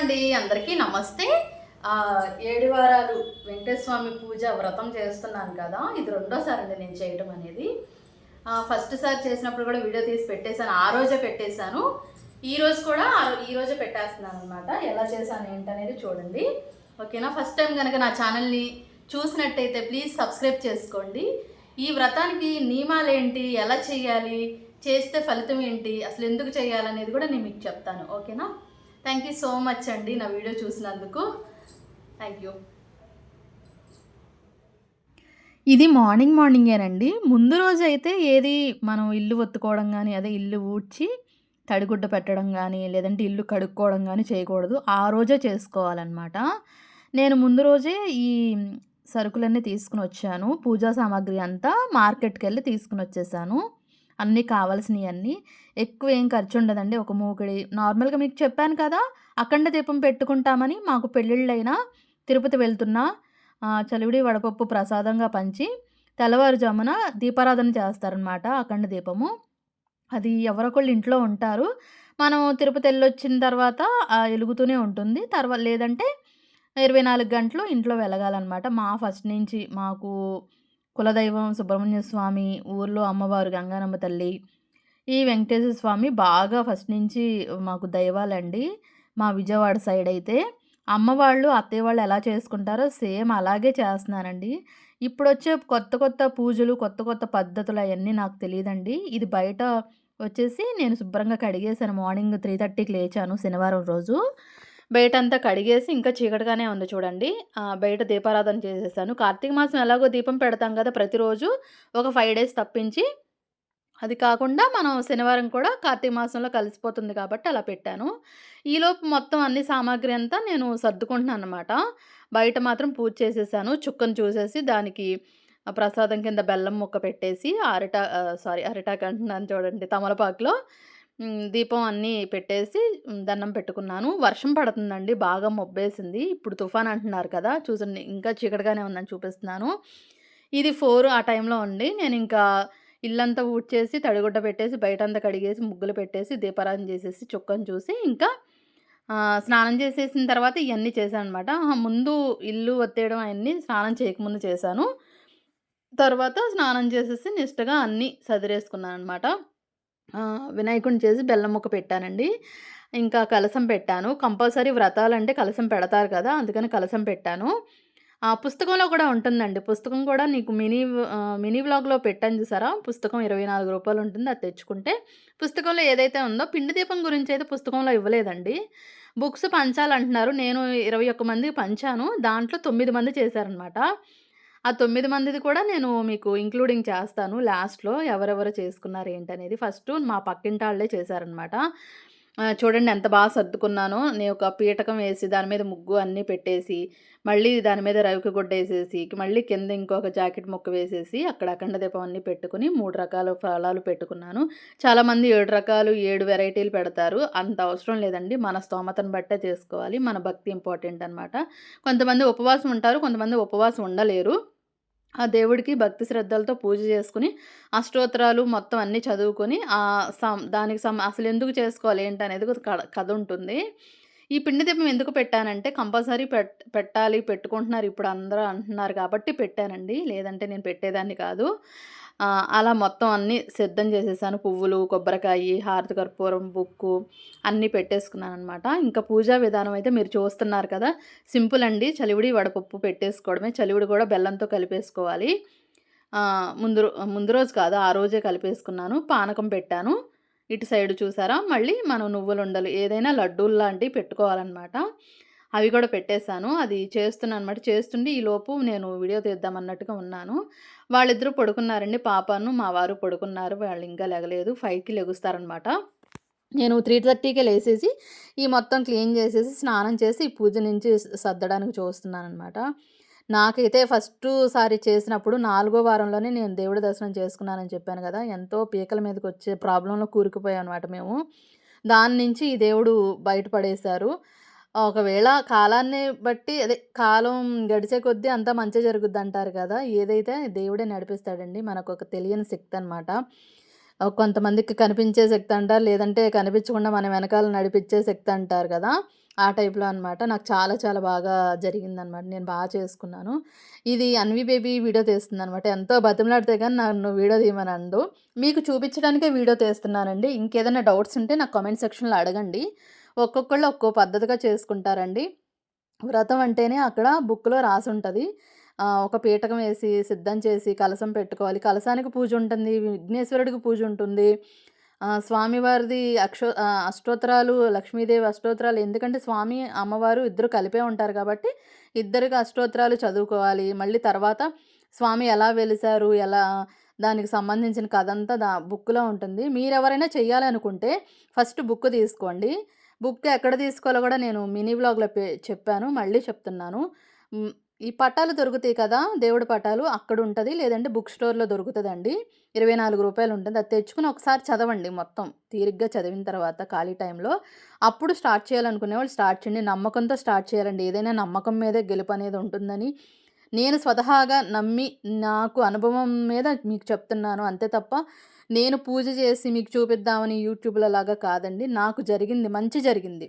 అండి. అందరికీ నమస్తే. ఏడు వారాలు వెంకటేశ్వమి పూజ వ్రతం చేస్తున్నాను కదా. ఇది రెండోసారి అండి నేను చేయటం అనేది. ఫస్ట్ సారి చేసినప్పుడు కూడా వీడియో తీసి పెట్టేశాను. ఆ రోజే పెట్టేశాను. ఈ రోజు కూడా ఈ రోజే పెట్టేస్తున్నాను అనమాట ఎలా చేశాను ఏంటనేది చూడండి. ఓకేనా? ఫస్ట్ టైం కనుక నా ఛానల్ని చూసినట్టయితే ప్లీజ్ సబ్స్క్రైబ్ చేసుకోండి. ఈ వ్రతానికి నియమాలు ఏంటి? ఎలా చేయాలి? చేస్తే ఫలితం ఏంటి? అసలు ఎందుకు చేయాలనేది కూడా నేను మీకు చెప్తాను. ఓకేనా? థ్యాంక్ యూ సో మచ్ అండి నా వీడియో చూసినందుకు. థ్యాంక్ యూ ఇది మార్నింగ్ మార్నింగేనండి ముందు రోజు అయితే ఏది మనం ఇల్లు ఒత్తుకోవడం కానీ అదే ఇల్లు ఊడ్చి తడిగుడ్డ పెట్టడం కానీ లేదంటే ఇల్లు కడుక్కోవడం కానీ చేయకూడదు. ఆ రోజే చేసుకోవాలన్నమాట. నేను ముందు రోజే ఈ సరుకులన్నీ తీసుకుని వచ్చాను. పూజా సామాగ్రి అంతా మార్కెట్కి వెళ్ళి తీసుకుని వచ్చేసాను. అన్నీ కావాల్సినవి అన్నీ ఎక్కువ ఏం ఖర్చు ఉండదండి ఒక మూకిడి. నార్మల్గా మీకు చెప్పాను కదా అఖండ దీపం పెట్టుకుంటామని మాకు పెళ్ళిళ్ళైనా తిరుపతి వెళ్తున్నా చలివిడి వడపప్పు ప్రసాదంగా పంచి తెల్లవారుజామున దీపారాధన చేస్తారనమాట అఖండ దీపము. అది ఎవరొకళ్ళు ఇంట్లో ఉంటారు. మనం తిరుపతి వెళ్ళొచ్చిన తర్వాత వెలుగుతూనే ఉంటుంది. తర్వాత లేదంటే ఇరవై నాలుగు గంటలు ఇంట్లో వెలగాలన్నమాట. మా ఫస్ట్ నుంచి మాకు కులదైవం సుబ్రహ్మణ్య స్వామి ఊర్లో అమ్మవారు గంగానమ్మ తల్లి. ఈ వెంకటేశ్వర స్వామి బాగా ఫస్ట్ నుంచి మాకు దైవాలండి. మా విజయవాడ సైడ్ అయితే అమ్మవాళ్ళు అత్తయ్య వాళ్ళు ఎలా చేసుకుంటారో సేమ్ అలాగే చేస్తున్నానండి ఇప్పుడు వచ్చే కొత్త కొత్త పూజలు కొత్త కొత్త పద్ధతులు అవన్నీ నాకు తెలియదండి. ఇది బయట వచ్చేసి నేను శుభ్రంగా కడిగేసాను మార్నింగ్ త్రీ థర్టీకి లేచాను శనివారం రోజు. బయట అంతా కడిగేసి ఇంకా చీకటిగానే ఉంది చూడండి. బయట దీపారాధన చేసేసాను. కార్తీక మాసం ఎలాగో దీపం పెడతాం కదా ప్రతిరోజు ఒక ఫైవ్ డేస్ తప్పించి. అది కాకుండా మనం శనివారం కూడా కార్తీక మాసంలో కలిసిపోతుంది కాబట్టి అలా పెట్టాను. ఈలోపు మొత్తం అన్ని సామాగ్రి అంతా నేను సర్దుకుంటున్నాను అనమాట బయట మాత్రం పూజ చేసేసాను. చుక్కను చూసేసి దానికి ప్రసాదం కింద బెల్లం ముక్క పెట్టేసి అరిటా సారీ అరిటాక్ అంటున్నాను చూడండి తమలపాకులో. దీపం అన్నీ పెట్టేసి దండం పెట్టుకున్నాను. వర్షం పడుతుందండి బాగా మొబ్బేసింది. ఇప్పుడు తుఫాన్ అంటున్నారు కదా చూసండి ఇంకా చీకటిగానే ఉందని చూపిస్తున్నాను. ఇది ఫోర్ ఆ టైంలో ఉండి నేను ఇంకా ఇల్లంతా ఊడ్చేసి తడిగుడ్డ పెట్టేసి బయటంతా కడిగేసి ముగ్గులు పెట్టేసి దీపారాధన చేసేసి చుక్కను చూసి ఇంకా స్నానం చేసేసిన తర్వాత ఇవన్నీ చేశాను అనమాట ముందు ఇల్లు ఒత్తేయడం అవన్నీ స్నానం చేయకముందు చేశాను. తర్వాత స్నానం చేసేసి నిష్టగా అన్నీ సదిరేసుకున్నాను అనమాట వినాయకుడిని చేసి బెల్లం ముక్క పెట్టానండి. ఇంకా కలసం పెట్టాను. కంపల్సరీ వ్రతాలంటే కలసం పెడతారు కదా అందుకని కలసం పెట్టాను. ఆ పుస్తకంలో కూడా ఉంటుందండి. పుస్తకం కూడా నీకు మినీ మినీ వ్లాగ్లో పెట్టాను చూసారా? పుస్తకం ఇరవై నాలుగు రూపాయలు ఉంటుంది అది తెచ్చుకుంటే. పుస్తకంలో ఏదైతే ఉందో పిండి దీపం గురించి అయితే పుస్తకంలో ఇవ్వలేదండి. బుక్స్ పంచాలంటున్నారు. నేను ఇరవై ఒక్క మందికి పంచాను. దాంట్లో తొమ్మిది మంది చేశారనమాట ఆ తొమ్మిది మందిది కూడా నేను మీకు ఇంక్లూడింగ్ చేస్తాను. లాస్ట్లో ఎవరెవరు చేసుకున్నారు ఏంటనేది ఫస్ట్ మా పక్కింటి వాళ్ళే చేశారనమాట. చూడండి ఎంత బాగా సర్దుకున్నానో. నేను ఒక పీటకం వేసి దాని మీద ముగ్గు అన్నీ పెట్టేసి మళ్ళీ దాని మీద రవికి గుడ్డ వేసేసి మళ్ళీ కింద ఇంకొక జాకెట్ ముక్క వేసేసి అక్కడ అఖండ దీపం అన్నీ పెట్టుకుని మూడు రకాల ఫలాలు పెట్టుకున్నాను. చాలామంది ఏడు రకాలు ఏడు వెరైటీలు పెడతారు. అంత అవసరం లేదండి. మన స్తోమతను బట్టే చేసుకోవాలి. మన భక్తి ఇంపార్టెంట్ అనమాట కొంతమంది ఉపవాసం ఉంటారు కొంతమంది ఉపవాసం ఉండలేరు. ఆ దేవుడికి భక్తి శ్రద్ధలతో పూజ చేసుకుని అష్టోత్తరాలు మొత్తం అన్నీ చదువుకొని ఆ సం దానికి సం అసలు ఎందుకు చేసుకోవాలి ఏంటి అనేది ఒక కథ కథ ఉంటుంది. ఈ పిండి దీపం ఎందుకు పెట్టానంటే కంపల్సరీ పెట్ పెట్టాలి పెట్టుకుంటున్నారు ఇప్పుడు అందరూ అంటున్నారు కాబట్టి పెట్టానండి. లేదంటే నేను పెట్టేదాన్ని కాదు. అలా మొత్తం అన్నీ సిద్ధం చేసేసాను. పువ్వులు కొబ్బరికాయ హారతి కర్పూరం బుక్కు అన్నీ పెట్టేసుకున్నాను అనమాట ఇంకా పూజా విధానం అయితే మీరు చూస్తున్నారు కదా. సింపుల్ అండి. చలివిడి వడపప్పు పెట్టేసుకోవడమే. చలివిడి కూడా బెల్లంతో కలిపేసుకోవాలి. ముందు ముందు రోజు కాదు ఆ రోజే కలిపేసుకున్నాను. పానకం పెట్టాను. ఇటు సైడ్ చూసారా? మళ్ళీ మనం నువ్వులు ఉండలు ఏదైనా లడ్డూలు లాంటివి పెట్టుకోవాలన్నమాట. అవి కూడా పెట్టేశాను. అది చేస్తున్నాను అనమాట చేస్తుండి ఈలోపు నేను వీడియో తీద్దామన్నట్టుగా ఉన్నాను. వాళ్ళిద్దరూ పడుకున్నారండి. పాపను మా వారు పడుకున్నారు. వాళ్ళు ఇంకా లెగలేదు. ఫైవ్కి లెగుస్తారనమాట నేను త్రీ థర్టీకే లేసేసి ఈ మొత్తం క్లీన్ చేసేసి స్నానం చేసి ఈ పూజ నుంచి సర్దడానికి చూస్తున్నాను అనమాట నాకైతే ఫస్ట్ సారి చేసినప్పుడు నాలుగో వారంలోనే నేను దేవుడి దర్శనం చేసుకున్నానని చెప్పాను కదా! ఎంతో పీకల మీదకి వచ్చే ప్రాబ్లంలో కూరుకుపోయాం అనమాట మేము. దాని నుంచి ఈ దేవుడు బయటపడేశారు. ఒకవేళ కాలాన్ని బట్టి అదే కాలం గడిచే కొద్దీ అంతా మంచి జరుగుద్ది అంటారు కదా ఏదైతే దేవుడే నడిపిస్తాడండి మనకు ఒక తెలియని శక్తి అనమాట కొంతమందికి కనిపించే శక్తి అంటారు. లేదంటే కనిపించకుండా మన వెనకాల నడిపించే శక్తి అంటారు కదా! ఆ టైప్‌లో అనమాట. నాకు చాలా చాలా బాగా జరిగిందనమాట. నేను బాగా చేసుకున్నాను. ఇది అన్వి బేబీ వీడియో తీస్తుంది అనమాట ఎంతో బతిమలాడితే కానీ నన్ను వీడియో తీయమని అండు మీకు చూపించడానికే వీడియో తీస్తున్నానండి. ఇంకేదైనా డౌట్స్ ఉంటే నాకు కామెంట్ సెక్షన్‌లో అడగండి. ఒక్కొక్కళ్ళు ఒక్కో పద్ధతిగా చేసుకుంటారండి. వ్రతం అంటేనే అక్కడ బుక్‌లో రాసి ఉంటుంది ఒక పీటకం వేసి, సిద్ధం చేసి, కలశం పెట్టుకోవాలి. కలశానికి పూజ ఉంటుంది. విఘ్నేశ్వరుడికి పూజ ఉంటుంది. స్వామివారిది అక్షో అష్టోత్తరాలు, లక్ష్మీదేవి అష్టోత్తరాలు ఎందుకంటే స్వామి, అమ్మవారు ఇద్దరు కలిపే ఉంటారు కాబట్టి, ఇద్దరికి అష్టోత్తరాలు చదువుకోవాలి. మళ్ళీ తర్వాత స్వామి ఎలా వెలిసారు, ఎలా దానికి సంబంధించిన కథంతా దా బుక్‌లో ఉంటుంది. మీరెవరైనా చేయాలనుకుంటే ఫస్ట్ బుక్ తీసుకోండి. బుక్ ఎక్కడ తీసుకోవాలో కూడా నేను మినీ బ్లాగ్లో చెప్పాను. మళ్ళీ చెప్తున్నాను. ఈ పటాలు దొరుకుతాయి కదా! దేవుడి పటాలు ఉంటుంది లేదంటే బుక్ స్టోర్‌లో దొరుకుతుందండి ఇరవై నాలుగు రూపాయలు ఉంటుంది. అది తెచ్చుకుని ఒకసారి చదవండి మొత్తం. తీరిగ్గా చదివిన తర్వాత ఖాళీ టైంలో అప్పుడు స్టార్ట్ చేయాలనుకునే వాళ్ళు స్టార్ట్ చేయండి. నమ్మకంతో స్టార్ట్ చేయాలండి. ఏదైనా నమ్మకం మీదే గెలుపనేది ఉంటుందని నేను స్వతహాగా నమ్మి, నాకు అనుభవం మీద మీకు చెప్తున్నాను. అంతే తప్ప నేను పూజ చేసి మీకు చూపిద్దామని యూట్యూబ్‌లో లాగా కాదండి. నాకు జరిగింది. మంచి జరిగింది.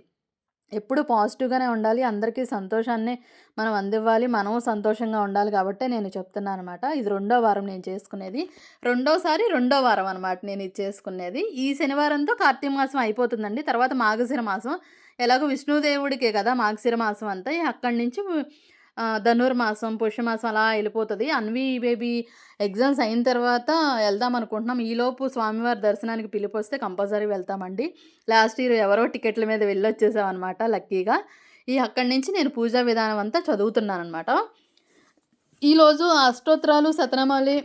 ఎప్పుడు పాజిటివ్‌గానే ఉండాలి. అందరికీ సంతోషాన్ని మనం అందివ్వాలి. మనం సంతోషంగా ఉండాలి కాబట్టే నేను చెప్తున్నాననమాట. ఇది రెండో వారం నేను చేసుకునేది. రెండోసారి రెండో వారం అనమాట నేను ఇది చేసుకునేది. ఈ శనివారంతో కార్తీక మాసం అయిపోతుందండి. తర్వాత మాఘశిర మాసం. ఎలాగో విష్ణుదేవుడికే కదా మాఘశిర మాసం అంతా. అక్కడి నుంచి ధనుర్మాసం, పుష్యమాసం అలా వెళ్ళిపోతుంది అన్వి బేబీ ఎగ్జామ్స్ అయిన తర్వాత వెళ్దాం అనుకుంటున్నాం. ఈలోపు స్వామివారి దర్శనానికి పిలిపొస్తే కంపల్సరీ వెళ్తామండి. లాస్ట్ ఇయర్ ఎవరో టికెట్ల మీద వెళ్ళొచ్చేసామన్నమాట లక్కీగా. ఈ అక్కడి నుంచి నేను పూజా విధానం అంతా చదువుతున్నాననమాట. ఈరోజు అష్టోత్తరాలు, సతనామాలి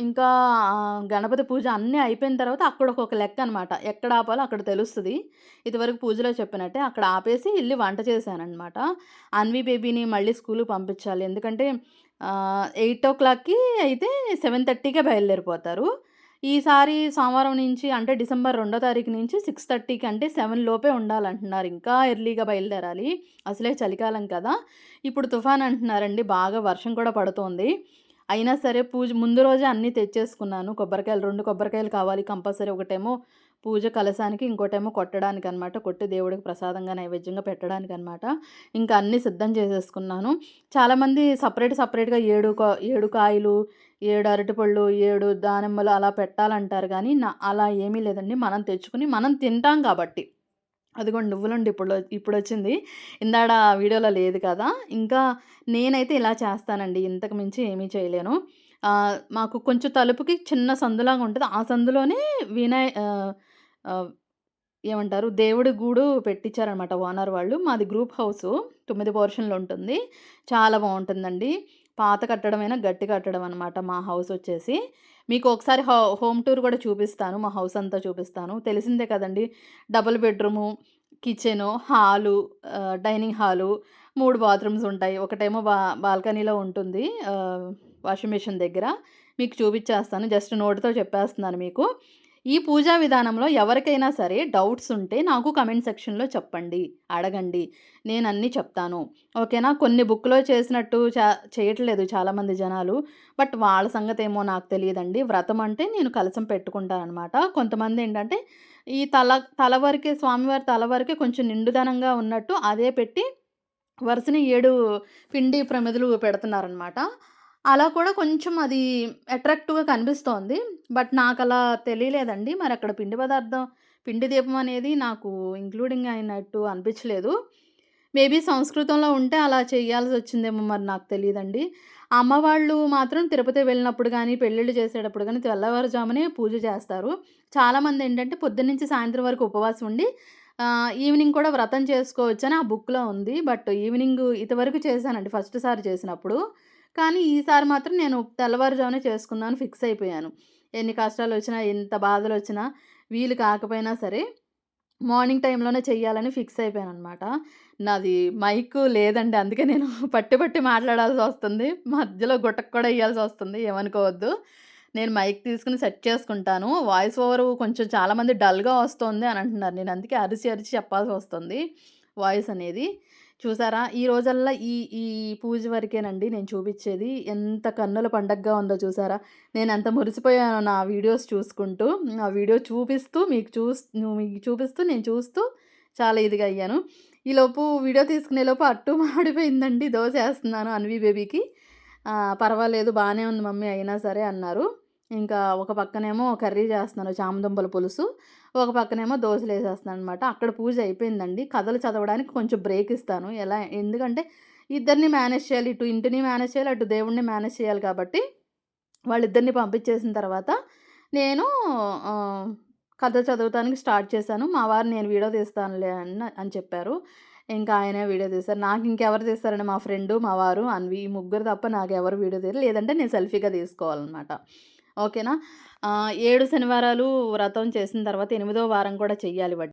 ఇంకా ఆహ్, గణపతి పూజ అన్నీ అయిపోయిన తర్వాత అక్కడ ఒక లెక్క అనమాట. ఎక్కడ ఆపాలో అక్కడ తెలుస్తది. ఇదివరకు పూజలో చెప్పినట్టే అక్కడ ఆపేసి ఎళ్ళి వంట చేశాననమాట. అన్వి బేబీని మళ్ళీ స్కూలుకి పంపించాలి. ఎందుకంటే ఆహ్, 8:00కి అయితే 7:30కే బయలుదేరిపోతారు. ఈసారి సోమవారం నుంచి అంటే డిసెంబర్ 2 తారీఖు నుంచి 6:30కి అంటే 7 లోపే ఉండాలంటున్నారు. ఇంకా ఎర్లీగా బయలుదేరాలి. అసలే చలికాలం కదా! ఇప్పుడు తుఫాన్ అంటున్నారండి. బాగా వర్షం కూడా పడుతోంది. అయినా సరే పూజ ముందు రోజే అన్నీ తెచ్చేసుకున్నాను. కొబ్బరికాయలు రెండు కొబ్బరికాయలు కావాలి కంపల్సరీ. ఒకటేమో పూజ కలశానికి, ఇంకోటేమో కొట్టడానికనమాట. కొట్టి దేవుడికి ప్రసాదంగా నైవేద్యంగా పెట్టడానికి అనమాట ఇంకా అన్నీ సిద్ధం చేసేసుకున్నాను. చాలామంది సపరేట్ సపరేట్గా ఏడు కా 7 కాయలు, ఏడు అరటిపళ్ళు, ఏడు దానిమ్మలు అలా పెట్టాలంటారు కానీ నా అలా ఏమీ లేదండి. మనం తెచ్చుకొని మనం తింటాం కాబట్టి. అదిగోండి నువ్వులుండ ఇప్పుడు ఇప్పుడు వచ్చింది ఇందాడ వీడియోలో లేదు కదా! ఇంకా నేనైతే ఇలా చేస్తానండి. ఇంతకు మించి ఏమీ చేయలేను. మాకు కొంచెం తలుపుకి చిన్న సందులాగా ఉంటుంది ఆ సందులోనే వినాయ ఏమంటారు దేవుడి గూడు పెట్టించారనమాట ఓనర్ వాళ్ళు. మాది గ్రూప్ హౌసు. తొమ్మిది పోర్షన్‌లు ఉంటుంది. చాలా బాగుంటుందండి పాత కట్టడమైనా గట్టి కట్టడం అనమాట మా హౌస్ వచ్చేసి. మీకు ఒకసారి హో హోమ్ టూర్ కూడా చూపిస్తాను. మా హౌస్ అంతా చూపిస్తాను. తెలిసిందే కదండీ! Double bedroom, kitchen, hall, dining hall, మూడు బాత్రూమ్స్ ఉంటాయి. ఒకటేమో బా బాల్కనీలో ఉంటుంది. వాషింగ్ మెషిన్ దగ్గర. మీకు చూపించేస్తాను జస్ట్ నోటితో చెప్పేస్తున్నాను మీకు. ఈ పూజా విధానంలో ఎవరికైనా సరే డౌట్స్ ఉంటే నాకు కమెంట్ సెక్షన్‌లో చెప్పండి. అడగండి. నేను అన్నీ చెప్తాను. ఓకేనా? కొన్ని బుక్‌లో చేసినట్టు చేయట్లేదు చాలామంది జనాలు. బట్ వాళ్ళ సంగతేమో నాకు తెలియదండి వ్రతం అంటే నేను కలశం పెట్టుకుంటాననమాట. కొంతమందేంటంటే ఈ తల తల వరకే స్వామివారి తల వరకే కొంచెం నిండుదనంగా ఉన్నట్టు అదే పెట్టి వరుసని ఏడు పిండి ప్రమిదలు పెడుతున్నారనమాట. అలా కూడా కొంచెం అది అట్రాక్టివ్‌గా కనిపిస్తోంది. బట్ నాకు అలా తెలియలేదండి. మరి అక్కడ పిండి పదార్థం పిండి దీపం అనేది నాకు ఇంక్లూడింగ్ అయినట్టు అనిపించలేదు. మేబీ సంస్కృతంలో ఉంటే అలా చేయాల్సి వచ్చిందేమో మరి నాకు తెలియదండి అమ్మ వాళ్ళు మాత్రం తిరుపతి వెళ్ళినప్పుడు కానీ పెళ్ళిళ్ళు చేసేటప్పుడు కానీ తెల్లవారుజామునే పూజ చేస్తారు. చాలామంది చాలామందేంటంటే పొద్దున్నుంచి సాయంత్రం వరకు ఉపవాసం ఉండి ఈవినింగ్ కూడా వ్రతం చేసుకోవచ్చని ఆ బుక్‌లో ఉంది. బట్ ఈవినింగ్ ఇంతవరకు చేశానండి ఫస్ట్ సారి చేసినప్పుడు. కానీ ఈసారి మాత్రం నేను తెల్లవారుజామునే చేసుకుందామని ఫిక్స్ అయిపోయాను. ఎన్ని కష్టాలు వచ్చినా ఎంత బాధలు వచ్చినా వీలు కాకపోయినా సరే మార్నింగ్ టైంలోనే చెయ్యాలని ఫిక్స్ అయిపోయాను అనమాట నాది మైక్ లేదండి. అందుకే నేను పట్టి పట్టి మాట్లాడాల్సి వస్తుంది మధ్యలో గుట్టకు కూడా వేయాల్సి వస్తుంది ఏమనుకోవద్దు. నేను మైక్ తీసుకొని సెట్ చేసుకుంటాను. వాయిస్ ఓవర్ కొంచెం చాలామంది డల్‌గా వస్తోంది అని అంటున్నారు. నేను అందుకే అరిచి అరిచి చెప్పాల్సి వస్తుంది వాయిస్ అనేది. చూసారా? ఈ రోజల్లా ఈ ఈ పూజ వరకేనండి నేను చూపించేది ఎంత కన్నుల పండగగా ఉందో చూసారా? నేను ఎంత మురిసిపోయాను నా వీడియోస్ చూసుకుంటూ. ఆ వీడియో చూపిస్తూ మీకు చూస్ మీకు చూపిస్తూ నేను చూస్తూ చాలా ఇదిగా అయ్యాను. ఈలోపు వీడియో తీసుకునేలోపు అట్టు మాడిపోయిందండి. దోశ వేస్తున్నాను అన్వి బేబీకి. పర్వాలేదు బాగానే ఉంది మమ్మీ అయినా సరే అన్నారు. ఇంకా ఒక పక్కనేమో కర్రీ చేస్తున్నాను చామదుంపల పులుసు. ఒక పక్కనేమో దోశలు వేసేస్తాననమాట అక్కడ పూజ అయిపోయిందండి. కథలు చదవడానికి కొంచెం బ్రేక్ ఇస్తాను. ఎలా ఎందుకంటే ఇద్దరిని మేనేజ్ చేయాలి. ఇటు ఇంటిని మేనేజ్ చేయాలి. అటు దేవుడిని మేనేజ్ చేయాలి కాబట్టి వాళ్ళిద్దరిని పంపించేసిన తర్వాత నేను కథ చదవటానికి స్టార్ట్ చేశాను. మా వారు నేను వీడియో తీస్తానులే అని అని చెప్పారు. ఇంకా ఆయనే వీడియో తీస్తారు నాకు ఇంకెవరు తీస్తారని మా ఫ్రెండు, మా వారు, అన్వి ఈ ముగ్గురు తప్ప నాకు ఎవరు వీడియో తీయరు. లేదంటే నేను సెల్ఫీగా తీసుకోవాలన్నమాట ఓకేనా? ఏడు శనివారాలు వ్రతం చేసిన తర్వాత ఎనిమిదో వారం కూడా చెయ్యాలి వడ్